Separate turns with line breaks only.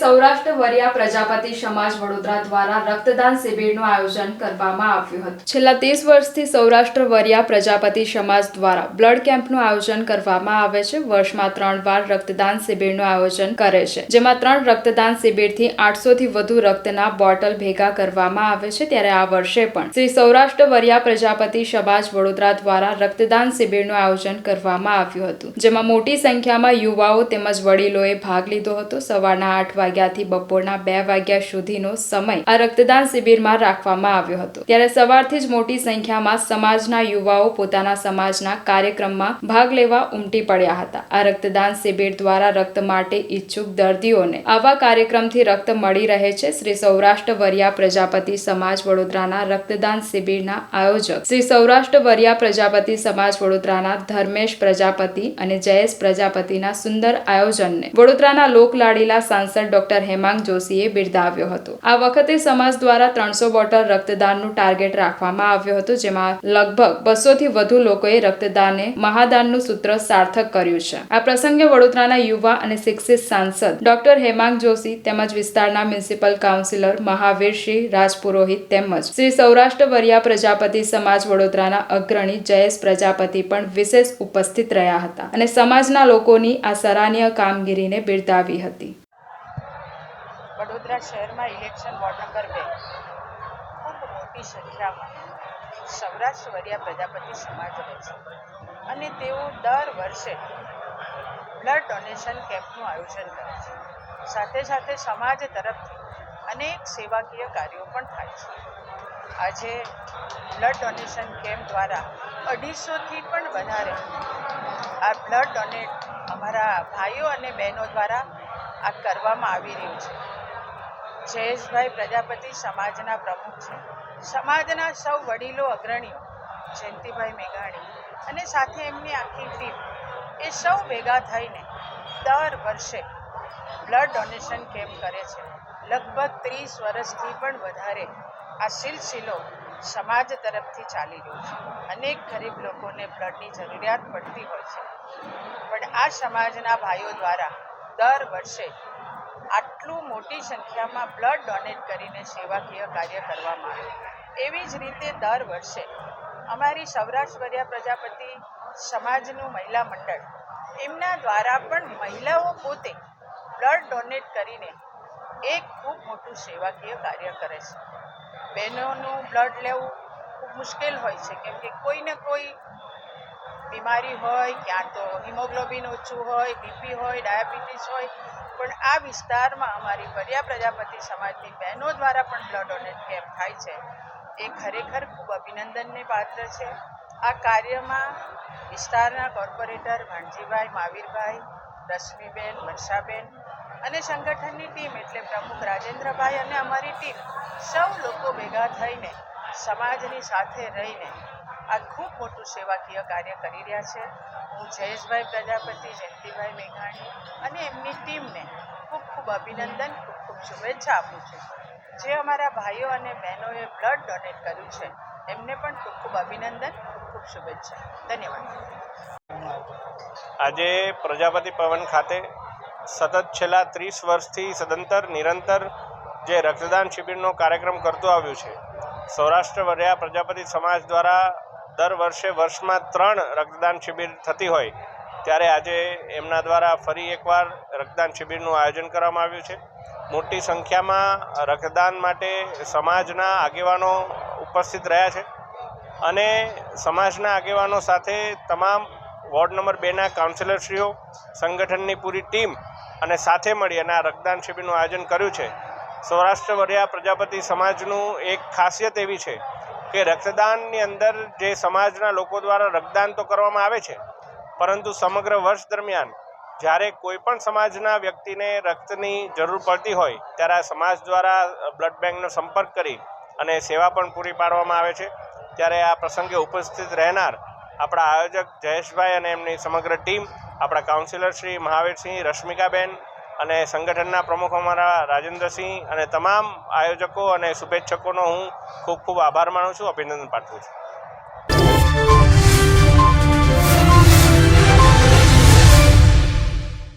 સૌરાષ્ટ્ર વરિયા પ્રજાપતિ સમાજ વડોદરા દ્વારા રક્તદાન શિબિરનું આયોજન કરવામાં આવ્યું હતું. છેલ્લા ત્રીસ વર્ષથી સૌરાષ્ટ્ર વરિયા પ્રજાપતિ સમાજ દ્વારા બ્લડ કેમ્પનું આયોજન કરવામાં આવે છે. વર્ષમાં ત્રણ વાર રક્તદાન શિબિરનું આયોજન કરે છે. જેમાં ત્રણ રક્તદાન શિબિરથી આઠસોથી વધુ રક્તના બોટલ ભેગા કરવામાં આવે છે. ત્યારે આ વર્ષે પણ શ્રી સૌરાષ્ટ્ર વરિયા પ્રજાપતિ સમાજ વડોદરા દ્વારા રક્તદાન શિબિરનું આયોજન કરવામાં આવ્યું હતું. જેમાં મોટી સંખ્યામાં યુવાઓ તેમજ વડીલોએ ભાગ લીધો હતો. સવારના આઠ વાગ્યાથી બપોરના બે વાગ્યા સુધીનો સમય આ રક્તદાન શિબિરમાં રાખવામાં આવ્યો હતો. ત્યારે સવારથી જ મોટી સંખ્યામાં સમાજના યુવાઓ પોતાના સમાજના કાર્યક્રમમાં ભાગ લેવા ઉમટી પડ્યા હતા. આ રક્તદાન શિબિર દ્વારા રક્ત માટે ઈચ્છુક દર્દીઓને આવા કાર્યક્રમથી રક્ત મળી રહે છે. શ્રી સૌરાષ્ટ્ર વરિયા પ્રજાપતિ સમાજ વડોદરાના રક્તદાન શિબિરના આયોજક શ્રી સૌરાષ્ટ્ર વરિયા પ્રજાપતિ સમાજ વડોદરાના ધર્મેશ પ્રજાપતિ અને જયેશ પ્રજાપતિના સુંદર આયોજનને વડોદરાના લોકલાડીલા સાંસદ ડોક્ટર હેમાંગ જોશીએ બિરદાવ્યો હતો. આ વખતે સમાજ દ્વારા ત્રણસો બોટલ રક્તદાનનું ટાર્ગેટ રાખવામાં આવ્યું હતું, જેમાં લગભગ બસોથી વધુ લોકોએ રક્તદાને મહાદાનનું સૂત્ર સાર્થક કર્યું છે. આ પ્રસંગે વડોદરાના યુવા અને શિક્ષિત સાંસદ ડોક્ટર હેમાંગ જોશી તેમજ વિસ્તારના મ્યુનિસિપલ કાઉન્સિલર મહાવીરસિંહ રાજપુરોહિત તેમજ શ્રી સૌરાષ્ટ્ર વરિયા પ્રજાપતિ સમાજ વડોદરાના અગ્રણી જયેશ પ્રજાપતિ પણ વિશેષ ઉપસ્થિત રહ્યા હતા અને સમાજના લોકોની આ સરાહનીય કામગીરીને બિરદાવી હતી.
વડોદરા શહેરમાં ઇલેક્શન વોર્ડ નંબર બે. ખૂબ મોટી સંખ્યામાં સૌરાષ્ટ્ર વરિયા પ્રજાપતિ સમાજ રહે છે. અને તેઓ દર વર્ષે બ્લડ ડોનેશન કેમ્પનું આયોજન કરે છે. સાથે સાથે સમાજ તરફથી અનેક સેવાકીય કાર્યો પણ થાય છે. આજે બ્લડ ડોનેશન કેમ્પ દ્વારા અઢીસોથી પણ વધારે આ બ્લડ ડોનેટ અમારા ભાઈઓ અને બહેનો દ્વારા આ કરવામાં આવી રહ્યું છે. જયેશભાઈ પ્રજાપતિ સમાજના પ્રમુખ છે. સમાજના સૌ વડીલો અગ્રણીઓ, જયંતિભાઈ મેઘાણી અને સાથે એમની આખી ટીમ, એ સૌ ભેગા થઈને દર વર્ષે બ્લડ ડોનેશન કેમ્પ કરે છે. લગભગ ત્રીસ વર્ષથી પણ વધારે આ સિલસિલો સમાજ તરફથી ચાલી રહ્યો છે. અનેક ગરીબ લોકોને બ્લડની જરૂરિયાત પડતી હોય છે. પણ આ સમાજના ભાઈઓ દ્વારા દર વર્ષે આટલું મોટી સંખ્યામાં બ્લડ ડોનેટ કરીને સેવાકીય કાર્ય કરવામાં આવે. એવી જ રીતે દર વર્ષે અમારી સૌરાષ્ટ્ર વરિયા પ્રજાપતિ સમાજનું મહિલા મંડળ, એમના દ્વારા પણ મહિલાઓ પોતે બ્લડ ડોનેટ કરીને એક ખૂબ મોટું સેવાકીય કાર્ય કરે છે. બહેનોનું બ્લડ લેવું ખૂબ મુશ્કેલ હોય છે, કેમ કે કોઈને કોઈ બીમારી હોય, ક્યાં તો હિમોગ્લોબિન ઓછું હોય, બીપી હોય, ડાયાબિટીસ હોય પણ આ વિસ્તારમાં અમારી વરિયા પ્રજાપતિ સમાજની બહેનો દ્વારા પણ બ્લડ ડોનેટ કેમ્પ થાય છે, એ ખરેખર ખૂબ અભિનંદનને પાત્ર છે. આ કાર્યમાં વિસ્તારના કોર્પોરેટર ભાણજીભાઈ માવીરભાઈ, રશ્મિબેન, વર્ષાબેન અને સંગઠનની ટીમ એટલે પ્રમુખ રાજેન્દ્રભાઈ અને અમારી ટીમ સૌ લોકો ભેગા થઈને સમાજની સાથે રહીને આ ખૂબ મોટું સેવાકીય કાર્ય કરી રહ્યા છે. હું જયેશભાઈ પ્રજાપતિ, જયંતિભાઈ મેઘાણી અને એમની ટીમને ખૂબ ખૂબ અભિનંદન, ખૂબ ખૂબ શુભેચ્છા આપું છું. જે અમારા ભાઈઓ અને બહેનોએ બ્લડ ડોનેટ કર્યું છે, એમને પણ ખૂબ ખૂબ અભિનંદન, ખૂબ ખૂબ શુભેચ્છા. ધન્યવાદ.
આજે પ્રજાપતિ ભવન ખાતે સતત છેલ્લા ત્રીસ વર્ષથી સદંતર, નિરંતર જે રક્તદાન શિબિરનો કાર્યક્રમ કરતો આવ્યું છે સૌરાષ્ટ્ર વરિયા પ્રજાપતિ સમાજ દ્વારા દર વર્ષે વર્ષમાં ત્રણ રક્તદાન શિબિર થતી હોય, ત્યારે આજે એમના દ્વારા ફરી એકવાર રક્તદાન શિબિરનું આયોજન કરવામાં આવ્યું છે. મોટી સંખ્યામાં રક્તદાન માટે સમાજના આગેવાનો ઉપસ્થિત રહ્યા છે અને સમાજના આગેવાનો સાથે તમામ વોર્ડ નંબર બેના કાઉન્સિલરશ્રીઓ, સંગઠનની પૂરી ટીમ અને સાથે મળી અને આ રક્તદાન શિબિરનું આયોજન કર્યું છે. સૌરાષ્ટ્ર વરિયા પ્રજાપતિ સમાજનું એક ખાસિયત એવી છે કે રક્તદાનની અંદર જે સમાજના લોકો દ્વારા રક્તદાન તો કરવામાં આવે છે, પરંતુ સમગ્ર વર્ષ દરમિયાન જ્યારે કોઈ પણ સમાજના વ્યક્તિને રક્તની જરૂર પડતી હોય, ત્યારે આ સમાજ દ્વારા બ્લડ બેંકનો સંપર્ક કરી અને સેવા પણ પૂરી પાડવામાં આવે છે. ત્યારે આ પ્રસંગે ઉપસ્થિત રહેનાર આપણા આયોજક જયેશભાઈ અને એમની સમગ્ર ટીમ, આપણા કાઉન્સિલર શ્રી મહાવીરસિંહ, રશ્મિકાબેન અને સંગઠનના પ્રમુખ અમારા રાજેન્દ્રસિંહ અને તમામ આયોજકો અને શુભેચ્છકોનો હું ખૂબ ખૂબ આભાર માનું છું, અભિનંદન પાઠવું છું.